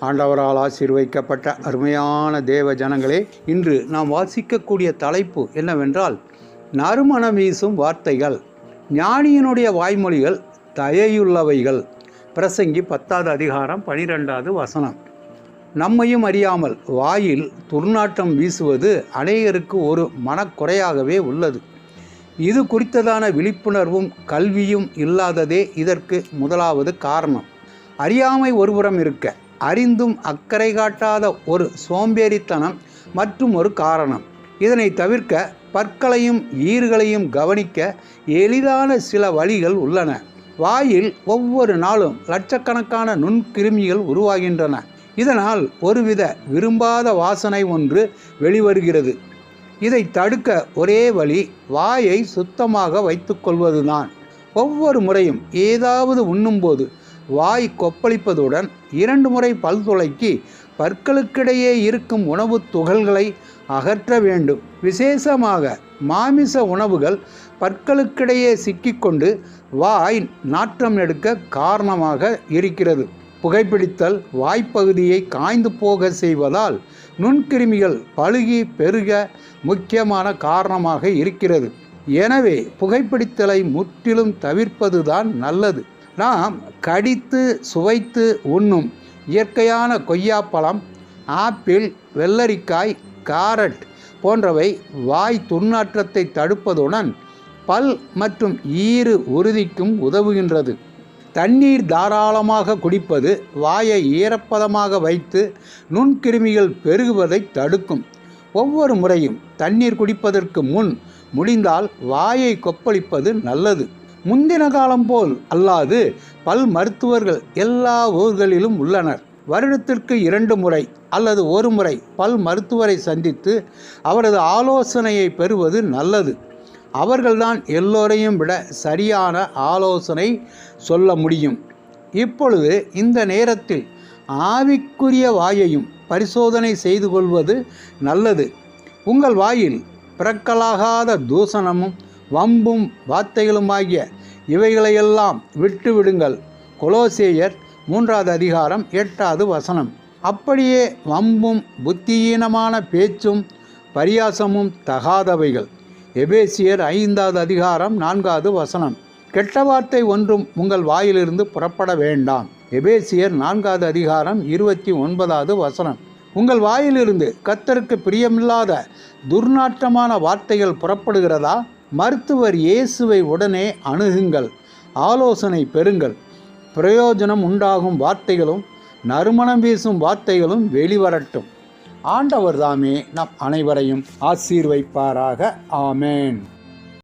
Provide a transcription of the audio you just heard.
ஆண்டவரால் ஆசீர்வைக்கப்பட்ட அருமையான தேவ ஜனங்களே இன்று நாம் வாசிக்கக்கூடிய தலைப்பு என்னவென்றால் நறுமணம் வீசும் வார்த்தைகள். ஞானியினுடைய வாய்மொழிகள் தயையுள்ளவைகள். பிரசங்கி பத்தாவது அதிகாரம் பனிரெண்டாவது வசனம். நம்மையும் அறியாமல் வாயில் துர்நாற்றம் வீசுவது அநேகருக்கு ஒரு மனக்குறையாகவே உள்ளது. இது குறித்ததான விழிப்புணர்வும் கல்வியும் இல்லாததே இதற்கு முதலாவது காரணம். அறியாமை ஒருபுறம் இருக்க அறிந்தும் அக்கறை காட்டாத ஒரு சோம்பேறித்தனம் மற்றும் ஒரு காரணம். இதனை தவிர்க்க பற்களையும் ஈர்களையும் கவனிக்க எளிதான சில வழிகள் உள்ளன. வாயில் ஒவ்வொரு நாளும் லட்சக்கணக்கான நுண்கிருமிகள் உருவாகின்றன. இதனால் ஒருவித விரும்பாத வாசனை ஒன்று வெளிவருகிறது. இதை தடுக்க ஒரே வழி வாயை சுத்தமாக வைத்துக்கொள்வதுதான். ஒவ்வொரு முறையும் ஏதாவது உண்ணும்போது வாய் கொப்பளிப்பதுடன் இரண்டு முறை பல் துளைக்கி பற்களுக்கிடையே இருக்கும் உணவுத் துகள்களை அகற்ற வேண்டும். விசேஷமாக மாமிச உணவுகள் பற்களுக்கிடையே சிக்கிக்கொண்டு வாய் நாற்றம் எடுக்க காரணமாக இருக்கிறது. புகைப்பிடித்தல் வாய்ப்பகுதியை காய்ந்து போக செய்வதால் நுண்கிருமிகள் பழுகி பெருக முக்கியமான காரணமாக இருக்கிறது. எனவே புகைப்பிடித்தலை முற்றிலும் தவிர்ப்பதுதான் நல்லது. நாம் கடித்து சுவைத்து உண்ணும் இயற்கையான கொய்யாப்பழம் ஆப்பிள் வெள்ளரிக்காய் காரட் போன்றவை வாய் துர்நாற்றத்தை தடுப்பதுடன் பல் மற்றும் ஈறு உறுதிக்கும் உதவுகின்றது. தண்ணீர் தாராளமாக குடிப்பது வாயை ஈரப்பதமாக வைத்து நுண்கிருமிகள் பெருகுவதை தடுக்கும். ஒவ்வொரு முறையும் தண்ணீர் குடிப்பதற்கு முன் முடிந்தால் வாயை கொப்பளிப்பது நல்லது. முந்தின காலம் போல் அல்லாது பல் மருத்துவர்கள் எல்லா ஊர்களிலும் உள்ளனர். வருடத்திற்கு இரண்டு முறை அல்லது ஒரு முறை பல் மருத்துவரை சந்தித்து அவரது ஆலோசனையை பெறுவது நல்லது. அவர்கள்தான் எல்லோரையும் விட சரியான ஆலோசனை சொல்ல முடியும். இப்பொழுது இந்த நேரத்தில் ஆவிக்குரிய வாயையும் பரிசோதனை செய்து கொள்வது நல்லது. உங்கள் வாயில் பிறக்கலாகாத தூசணமும் வம்பும் வார்த்தைகளுமாகிய இவைகளையெல்லாம் விட்டு விடுங்கள் கொலோசேயர் மூன்றாவது அதிகாரம் எட்டாவது வசனம். அப்படியே வம்பும் புத்தியீனமான பேச்சும் பரியாசமும் தகாதவைகள். எபேசியர் ஐந்தாவது அதிகாரம் நான்காவது வசனம். கெட்ட வார்த்தை ஒன்றும் உங்கள் வாயிலிருந்து புறப்பட வேண்டாம். எபேசியர் நான்காவது அதிகாரம் இருபத்தி ஒன்பதாவது வசனம். உங்கள் வாயிலிருந்து கத்தருக்கு பிரியமில்லாத துர்நாற்றமான வார்த்தைகள் புறப்படுகிறதா? மருத்துவர் இயேசுவை உடனே அணுகுங்கள் ஆலோசனை பெறுங்கள். பிரயோஜனம் உண்டாகும் வார்த்தைகளும் நறுமணம் வீசும் வார்த்தைகளும் வெளிவரட்டும். ஆண்டவர் தாமே நம் அனைவரையும் ஆசீர்வைப்பாராக. ஆமேன்.